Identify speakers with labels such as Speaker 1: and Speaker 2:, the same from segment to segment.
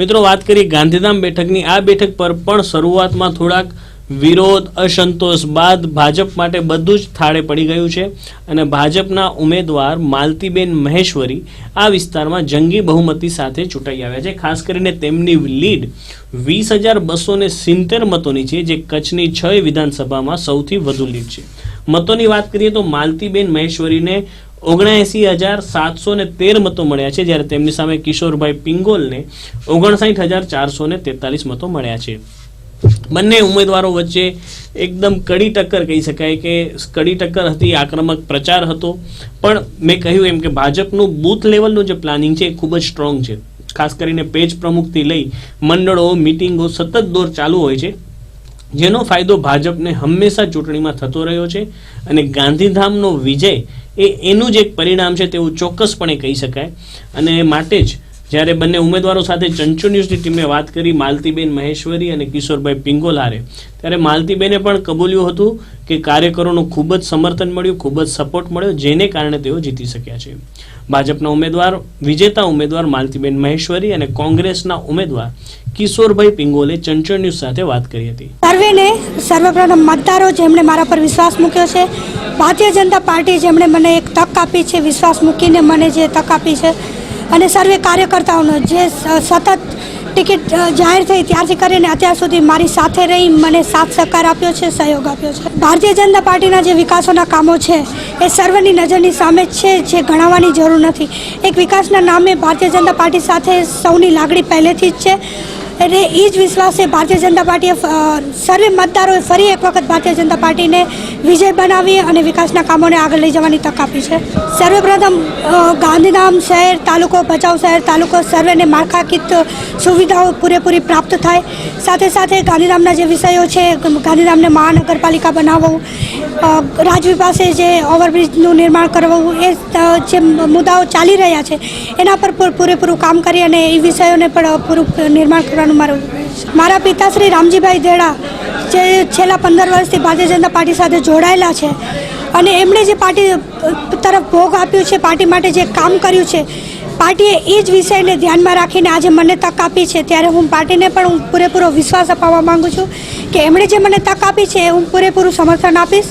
Speaker 1: મિત્રો, વાત કરીએ ગાંધીધામ બેઠકની. આ બેઠક પર પણ શરૂઆતમાં થોડાક વિરોધ, અસંતોષ બાદ ભાજપ માટે બધું જ થાળે પડી ગયું છે અને ભાજપના ઉમેદવાર માલતીબેન મહેશ્વરી આ વિસ્તારમાં જંગી બહુમતી સાથે ચૂંટાઈ આવ્યા છે. ખાસ કરીને તેમની લીડ વીસ હજાર બસો ને સિત્તેર મતોની છે, જે કચ્છની છ વિધાનસભામાં સૌથી વધુ લીડ છે. મતોની વાત કરીએ તો માલતીબેન મહેશ્વરીને ઓગણએંસી હજાર સાતસો ને તેર મતો મળ્યા છે, જ્યારે તેમની સામે કિશોરભાઈ પિંગોલને ઓગણસાઠ હજાર ચારસો ને તેતાલીસ મતો મળ્યા છે. બંને ઉમેદવારો વચ્ચે એકદમ કડી ટક્કર કહી શકાય કે કડી ટક્કર હતી, આક્રમક પ્રચાર હતો. પણ મેં કહ્યું એમ કે ભાજપનું બૂથ લેવલનું જે પ્લાનિંગ છે એ ખૂબ જ સ્ટ્રોંગ છે. ખાસ કરીને પેજ પ્રમુખથી લઈ મંડળો, મિટિંગો, સતત દોર ચાલુ હોય છે. જેનો ફાયદો ભાજપને હંમેશા ચૂંટણીમાં થતો રહ્યો છે અને ગાંધીધામનો વિજય એ એનું જ એક પરિણામ છે તેવું ચોક્કસપણે કહી શકાય. અને માટે જ જ્યારે બંને ઉમેદવારો સાથે ચંચો ટીમે વાત કરી, માલતીબેન મહેશ્વરી અને કિશોરભાઈ પિંગોલારે. ત્યારે માલતીબેને પણ કબૂલ્યું હતું કે કાર્યકરોનું ખૂબ જ સમર્થન મળ્યું, ખૂબ જ સપોર્ટ મળ્યો, જેને કારણે તેઓ જીતી શક્યા છે. ભાજપના ઉમેદવાર, વિજેતા ઉમેદવાર માલતીબેન મહેશ્વરી અને કોંગ્રેસના ઉમેદવાર કિશોરભાઈ પિંગોલે ચંચળ ન્યૂઝ સાથે વાત કરી હતી.
Speaker 2: સર્વેને સર્વપ્રથમ મતદારો જેમણે મારા પર વિશ્વાસ મૂક્યો છે, ભારતીય જનતા પાર્ટી જેમણે મને એક તક આપી છે, વિશ્વાસ મૂકીને મને જે તક આપી છે અને સર્વે કાર્યકર્તાઓનો જે સતત ટિકિટ જાહેર થઈ ત્યારથી કરીને અત્યાર સુધી મારી સાથે રહી મને સાથ સહકાર આપ્યો છે, સહયોગ આપ્યો છે. ભારતીય જનતા પાર્ટીના જે વિકાસોના કામો છે, એ સર્વની નજરની સામે છે જે ગણાવવાની જરૂર નથી. એક વિકાસના નામે ભારતીય જનતા પાર્ટી સાથે સૌની લાગણી પહેલેથી જ છે. એટલે એ જ વિશ્વાસે ભારતીય જનતા પાર્ટીએ સર્વે મતદારોએ ફરી એક વખત ભારતીય જનતા પાર્ટીને વિજય બનાવી અને વિકાસના કામોને આગળ લઈ જવાની તક આપી છે. સર્વપ્રથમ ગાંધીધામ શહેર, તાલુકો ભચાઉ શહેર, તાલુકો સર્વેને માળખાકીત સુવિધાઓ પૂરેપૂરી પ્રાપ્ત થાય. સાથે સાથે ગાંધીધામના જે વિષયો છે ગાંધીધામને મહાનગરપાલિકા બનાવવું રાજવી પાસે જે ઓવરબ્રિજનું નિર્માણ કરવું, એ જે મુદ્દાઓ ચાલી રહ્યા છે, એના પર પૂર- પૂરેપૂરું કામ કરી અને એ વિષયોને પણ પૂરું નિર્માણ કરવાનું મારું મારા પિતા શ્રી રામજીભાઈ દેડા, જે છેલ્લા પંદર વર્ષથી ભારતીય જનતા પાર્ટી સાથે જોડાયેલા છે અને એમણે જે પાર્ટી તરફ ભોગ આપ્યો છે, પાર્ટી માટે જે કામ કર્યું છે, પાર્ટીએ એ જ વિષયને ધ્યાનમાં રાખીને આજે મને તક આપી છે. ત્યારે હું પાર્ટીને પણ હું પૂરેપૂરો વિશ્વાસ અપાવવા માગું છું કે એમણે જે મને તક આપી છે, એ હું પૂરેપૂરું સમર્થન આપીશ.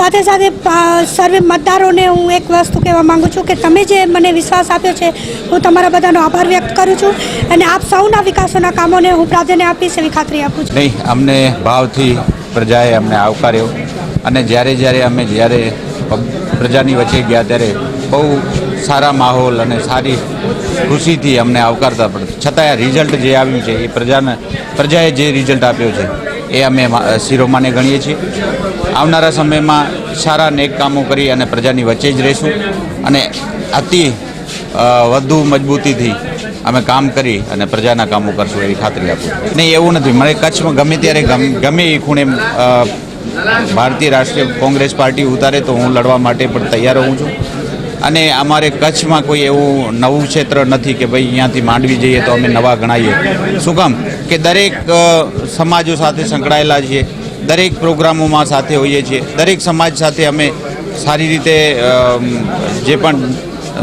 Speaker 2: સાથે સાથે સર્વે મતદારોને હું એક વસ્તુ કહેવા માંગુ છું કે તમે જે મને વિશ્વાસ આપ્યો છે, હું તમારા બધાનો આભાર વ્યક્ત કરું છું અને આપ સૌના વિકાસોના કામોને હું પ્રાધાન્ય આપીશ એવી ખાતરી આપું છું.
Speaker 3: નહીં, અમને ભાવથી પ્રજાએ અમને આવકાર્યો અને જ્યારે જ્યારે અમે જ્યારે પ્રજાની વચ્ચે ગયા ત્યારે બહુ સારા માહોલ અને સારી ખુશીથી અમને આવકારતા પણ છતાંય રિઝલ્ટ જે આવ્યું છે, એ પ્રજાને, પ્રજાએ જે રિઝલ્ટ આપ્યો છે, એ અમે શિરોમાને ગણીએ છીએ. આવનારા સમયમાં સારા નેક કામો કરી અને પ્રજાની વચ્ચે જ રહીશું અને અતિ વધુ મજબૂતીથી અમે કામ કરી અને પ્રજાના કામો કરશું એવી ખાતરી આપું. નહીં, એવું નથી. મને કચ્છમાં ગમે ત્યારે ગમ- એ ખૂણે ભારતીય રાષ્ટ્રીય કોંગ્રેસ પાર્ટી ઉતારે તો હું લડવા માટે પણ તૈયાર હોઉં છું. અને અમારે કચ્છમાં કોઈ એવું નવું ક્ષેત્ર નથી કે ભાઈ અહીંયાથી માંડવી જઈએ તો અમે નવા ગણાઈએ. શું કામ? કે દરેક સમાજો સાથે સંકળાયેલા છીએ. દરેક પ્રોગ્રામોમાં સાથે હોઈએ છીએ. દરેક સમાજ સાથે અમે સારી રીતે જે પણ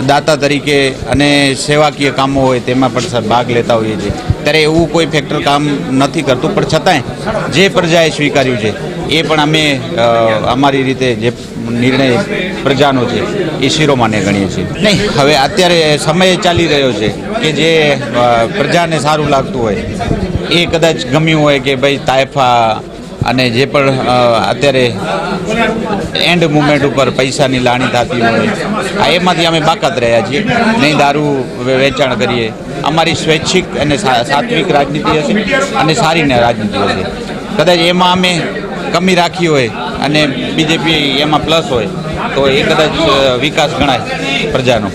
Speaker 3: દાતા તરીકે અને સેવાકીય કામો હોય તેમાં પણ ભાગ લેતા હોઈએ છીએ. ત્યારે એવું કોઈ ફેક્ટર કામ નથી કરતું, પણ છતાંય જે પ્રજાએ સ્વીકાર્યું છે, એ પણ અમે અમારી રીતે જે નિર્ણય પ્રજાનો છે, એ શિરોમાને ગણીએ છીએ. નહીં, હવે અત્યારે સમય ચાલી રહ્યો છે કે જે પ્રજાને સારું લાગતું હોય, એ કદાચ ગમ્યું હોય કે ભાઈ તાયફા અને જે પણ અત્યારે એન્ડ મુમેન્ટ ઉપર પૈસાની લાણી થતી હોય, આ એમાંથી અમે બાકાત રહ્યા છીએ. નહીં દારૂ વેચાણ કરીએ. અમારી સ્વૈચ્છિક અને સાત્વિક રાજનીતિ હશે અને સારી ને રાજનીતિ હશે. કદાચ એમાં અમે કમી રાખી હોય અને બીજેપી એમાં પ્લસ હોય, તો એ કદાચ વિકાસ ગણાય પ્રજાનો.